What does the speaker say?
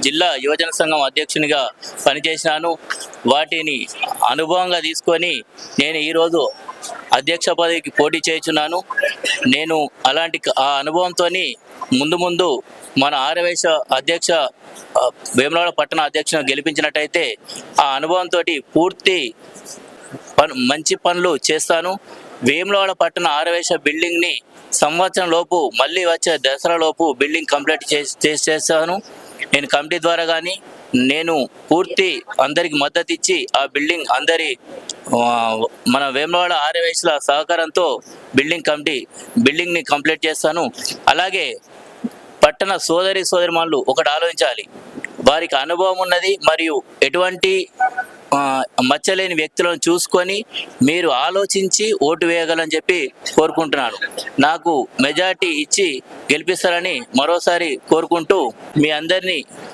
జిల్లా యువజన సంఘం అధ్యక్షునిగా పనిచేసినాను. వాటిని అనుభవంగా తీసుకొని నేను ఈరోజు అధ్యక్ష పదవికి పోటీ చేయుచున్నాను నేను అలాంటి ఆ అనుభవంతో ముందు ముందు మన ఆరవేశ అధ్యక్ష ఆ, వేములవాడ పట్టణ అధ్యక్షుని గెలిపించినట్టయితే ఆ అనుభవంతో పూర్తి మంచి పనులు చేస్తాను. వేములవాడ పట్టణ ఆరవేశ బిల్డింగ్ని సంవత్సరం లోపు మళ్ళీ వచ్చే దసరా లోపు బిల్డింగ్ కంప్లీట్ చేసి చేస్తాను. నేను కమిటీ ద్వారా కానీ నేను పూర్తి అందరికి మద్దతు ఇచ్చి ఆ బిల్డింగ్ అందరి మన వేమవాడ ఆర్యవేశ్ల సహకారంతో బిల్డింగ్ కమిటీ బిల్డింగ్ని కంప్లీట్ చేస్తాను. అలాగే పట్టణ సోదరి సోదరిమానులు ఒకటి ఆలోచించాలి. వారికి అనుభవం ఉన్నది మరియు ఎటువంటి మచ్చలేని వ్యక్తులను చూసుకొని మీరు ఆలోచించి ఓటు వేయగలని చెప్పి కోరుకుంటున్నాను. నాకు మెజార్టీ ఇచ్చి గెలిపిస్తారని మరోసారి కోరుకుంటూ మీ అందరినీ